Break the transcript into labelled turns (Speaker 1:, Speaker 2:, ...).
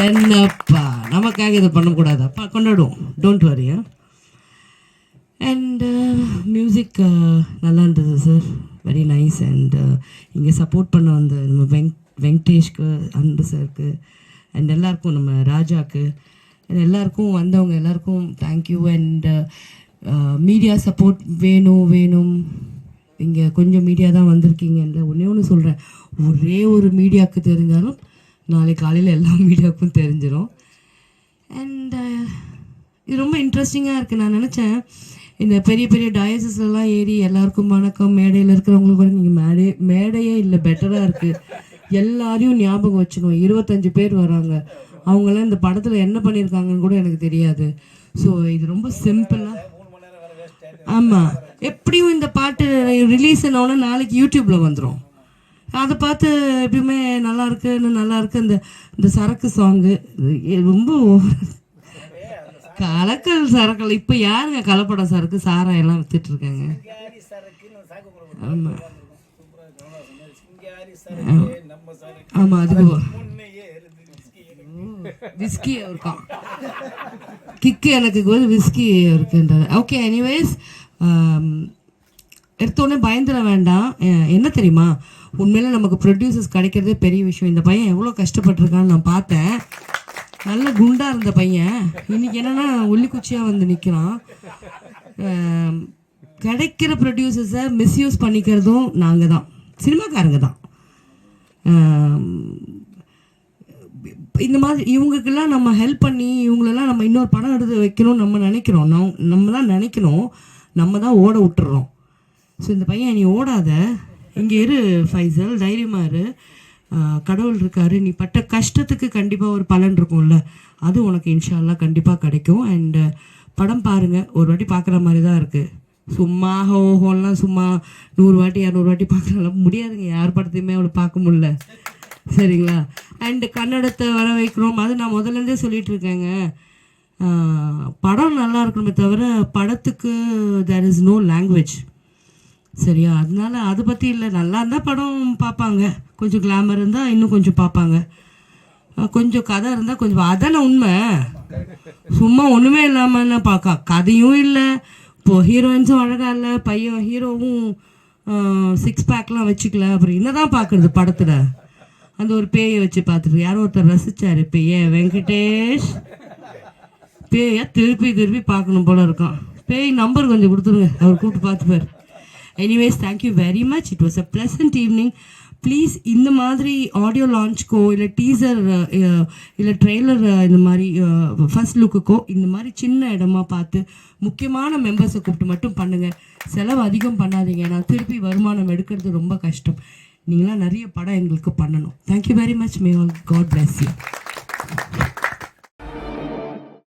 Speaker 1: என்னப்பா? நமக்காக இதை பண்ணக்கூடாதாப்பா. கொண்டாடுவோம். டோன்ட் வரி அண்ட் மியூசிக் நல்லா இருந்தது சார் வெரி நைஸ் அண்ட் இங்கே சப்போர்ட் பண்ண வந்த நம்ம வெங் வெங்கடேஷ்க்கு அன்பு சாருக்கு அண்ட் எல்லாருக்கும் நம்ம ராஜாக்கு அண்ட் எல்லாருக்கும் வந்தவங்க எல்லாருக்கும் தேங்க்யூ அண்ட் மீடியா சப்போர்ட் வேணும் வேணும். இங்கே கொஞ்சம் மீடியா தான் வந்திருக்கீங்க. இல்லை ஒன்றே ஒன்று சொல்கிறேன் ஒரே ஒரு மீடியாவுக்கு தெரிஞ்சாலும் நாளை காலையில் எல்லா மீடியாவுக்கும் தெரிஞ்சிடும் அண்ட் uh, இது ரொம்ப இன்ட்ரெஸ்டிங்காக இருக்குது நான் நினச்சேன் இந்த பெரிய பெரிய டயசஸ்லாம் ஏறி எல்லாருக்கும் வணக்கம் மேடையில் இருக்கிறவங்களுக்கு கூட நீங்கள் மேடை மேடையே இல்லை பெட்டராக இருக்குது எல்லாரையும் ஞாபகம் வச்சுக்கணும். இருபத்தஞ்சு பேர் வராங்க. அவங்களாம் இந்த படத்தில் என்ன பண்ணியிருக்காங்கன்னு கூட எனக்கு தெரியாது. ஸோ இது ரொம்ப சிம்பிளாக ஆமாம் எப்படியும் இந்த பாட்டு ரிலீஸ் ஆனோடனே நாளைக்கு யூடியூப்பில் வந்துடும் அதை பார்த்து எப்பயுமே நல்லா இருக்கு இன்னும் நல்லா இருக்கு. இந்த இந்த சரக்கு சாங்கு ரொம்ப கலக்கல் சரக்கல் இப்போ யாருங்க கலப்படம் சரக்கு? சாராயம் எல்லாம் வித்துட்டு இருக்காங்க. ஆமாம் ஆமாம் அது விஸ்கி இருக்கான் கிக்கு எனக்கு வந்து விஸ்கி இருக்குன்றது. ஓகே எனிவேஸ் எடுத்தோடனே பயந்துட வேண்டாம். என்ன தெரியுமா? உண்மையில நமக்கு ப்ரொடியூசர்ஸ் கிடைக்கிறதே பெரிய விஷயம். இந்த பையன் எவ்வளோ கஷ்டப்பட்டிருக்கான்னு நான் பார்த்தேன். நல்ல குண்டாக இருந்த பையன். இன்னைக்கு என்னன்னா ஒல்லிக்குச்சியாக வந்து நிற்கிறான் கிடைக்கிற ப்ரொடியூசர்ஸை மிஸ்யூஸ் பண்ணிக்கிறதும் நாங்கள் தான். சினிமாக்காரங்க தான். இந்த மாதிரி இவங்களுக்கெல்லாம் நம்ம ஹெல்ப் பண்ணி இவங்களெல்லாம் நம்ம இன்னொரு படம் எடுத்து வைக்கணும்னு நம்ம நினைக்கிறோம். நம் நம்ம தான் நினைக்கணும். நம்ம தான் ஓட விட்டுறோம். ஸோ இந்த பையன் நீ ஓடாத. இங்கே இரு ஃபைசல் தைரியமாக இரு. கடவுள் இருக்காரு. நீ பட்ட கஷ்டத்துக்கு கண்டிப்பாக ஒரு பலன் இருக்கும்ல. அது உனக்கு இன்ஷால்லாம் கண்டிப்பாக கிடைக்கும். அண்டு படம் பாருங்கள் ஒரு வாட்டி பார்க்குற மாதிரி தான் இருக்குது சும்மா ஹோஹோலாம் சும்மா நூறு வாட்டி இரநூறு வாட்டி பார்க்கலாம் முடியாதுங்க. யார் படத்தையுமே அவளை பார்க்க முடில சரிங்களா? அண்டு கன்னடத்தை வர வைக்கிறோம். அது நான் முதல்லேருந்தே சொல்லிகிட்டு இருக்கேங்க. படம் நல்லா இருக்கணுமே தவிர படத்துக்கு தேர் இஸ் நோ லாங்குவேஜ் சரியா? அதனால அதை பற்றி இல்லை. நல்லா இருந்தால் படம் பார்ப்பாங்க கொஞ்சம் கிளாமர் இருந்தால் இன்னும் கொஞ்சம் பார்ப்பாங்க கொஞ்சம் கதை இருந்தால் கொஞ்சம் அதான உண்மை? சும்மா ஒன்றுமே இல்லாமல் பார்க்க கதையும் இல்லை. இப்போ ஹீரோயின்ஸும் அழகாக இல்லை. பையன் ஹீரோவும் சிக்ஸ் பேக்லாம் வச்சுக்கல. அப்புறம் என்னதான் பார்க்குறது படத்தில்? அந்த ஒரு பேயை வச்சு பார்த்துட்டு யாரோ ஒருத்தர் ரசித்தார் பேய வெங்கடேஷ். பேயை திருப்பி திருப்பி பார்க்கணும் போல இருக்கான். பேய் நம்பர் கொஞ்சம் கொடுத்துருங்க. அவர் கூப்பிட்டு பார்த்துப்பார் anyways thank you very much it was a pleasant evening please இந்த மாதிரி ஆடியோ லான்ச்க்கோ இல்லை டீசர் இல்லை ட்ரெய்லர் இந்த மாதிரி uh, ஃபர்ஸ்ட் லுக்குக்கோ இந்த மாதிரி சின்ன இடமா பார்த்து முக்கியமான மெம்பர்ஸை கூப்பிட்டு மட்டும் பண்ணுங்கள் செலவு அதிகம் பண்ணாதீங்க. நான் திருப்பி வருமானம் எடுக்கிறது ரொம்ப கஷ்டம். நீங்களாம் நிறைய படம் எங்களுக்கு பண்ணணும். Thank you very much may all God bless you